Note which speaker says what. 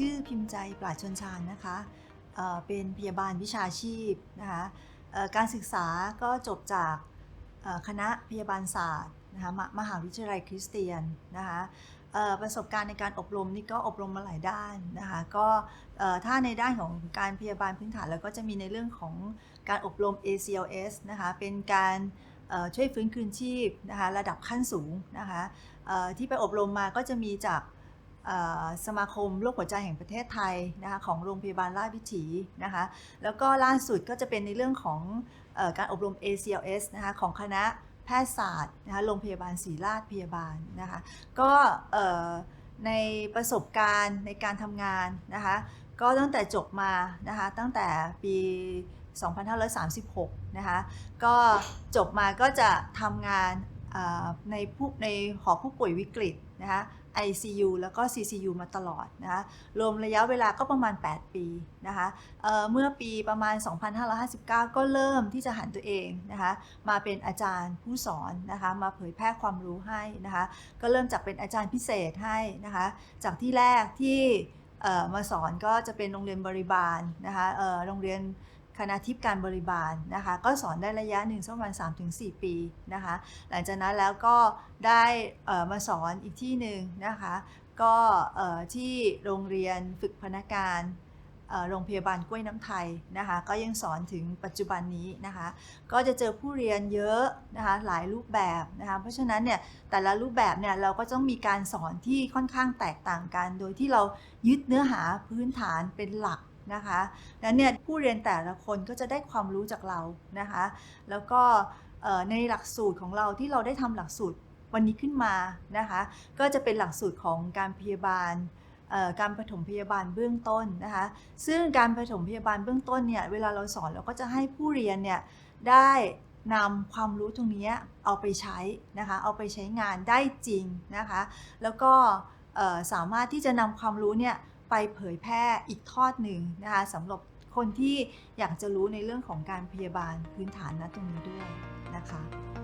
Speaker 1: ชื่อพิมพ์ใจปราดชนชาญนะคะเป็นพยาบาลวิชาชีพนะคะการศึกษาก็จบจากคณะพยาบาลศาสตร์นะคะมมหาวิทยาลัยคริสเตียนนะคะประสบการณ์ในการอบรมนี่ก็อบรมมาหลายด้านนะคะก็ถ้าในด้านของการพยาบาลพื้นฐานแล้วก็จะมีในเรื่องของการอบรม ACLS นะคะเป็นการช่วยฟื้นคืนชีพนะคะระดับขั้นสูงนะคะที่ไปอบรมมาก็จะมีจาก สมาคมโรคหัวใจแห่งประเทศไทยนะคะของโรงพยาบาลราชวิถีนะคะแล้วก็ล่าสุดก็จะเป็นในเรื่องของอการอบรม ACLS นะคะของคณะแพทยศาสตร์นะคะโรงพยาบาลศรีราชพยาบาลนะคะก็ในประสบการณ์ในการทำงานนะคะก็ตั้งแต่จบมานะคะตั้งแต่ปี 2536 นะคะก็จบมาก็จะทำงาน ในผู้ในหอผู้ป่วยวิกฤตนะคะ ICU แล้วก็ CCU มาตลอดนะคะรวมระยะเวลาก็ประมาณ 8 ปีนะคะเเมื่อปีประมาณ 2559 ก็เริ่มที่จะหันตัวเองนะคะมาเป็นอาจารย์ผู้สอนนะคะมาเผยแพร่ความรู้ให้นะคะก็เริ่มจากเป็นอาจารย์พิเศษให้นะคะจากที่แรกที่มาสอนก็จะเป็นโรงเรียนบริบาลนะคะโรงเรียน คณะทิพย์การบริบาลนะคะก็สอนได้ระยะหนึ่งสักประมาณ3-4 ปีนะคะหลังจากนั้นแล้วก็ได้มาสอนอีกที่หนึ่งนะคะก็ที่โรงเรียนฝึกพนักงานโรงพยาบาลกล้วยน้ำไทยนะคะก็ยังสอนถึงปัจจุบันนี้นะคะก็จะเจอผู้เรียนเยอะนะคะหลายรูปแบบนะคะเพราะฉะนั้นเนี่ยแต่ละรูปแบบเนี่ยเราก็ต้องมีการสอนที่ค่อนข้างแตกต่างกัน โดยที่เรายึดเนื้อหาพื้นฐานเป็นหลัก นะคะแล้วเนี่ยผู้เรียนแต่ละคนก็จะได้ความรู้จากเรานะคะ แล้วก็ในหลักสูตรของเราที่เราได้ทำหลักสูตรวันนี้ขึ้นมานะคะ ก็จะเป็นหลักสูตรของการพยาบาลการปฐมพยาบาลเบื้องต้นนะคะ ซึ่งการปฐมพยาบาลเบื้องต้นเนี่ยเวลาเราสอนเราก็จะให้ผู้เรียนเนี่ยได้นำความรู้ตรงนี้เอาไปใช้นะคะ เอาไปใช้งานได้จริงนะคะ แล้วก็สามารถที่จะนำความรู้เนี่ย ไปเผยแพร่อีกทอดหนึ่งนะคะสำหรับคนที่อยากจะรู้ในเรื่องของการพยาบาลพื้นฐานนะตรงนี้ด้วยนะคะ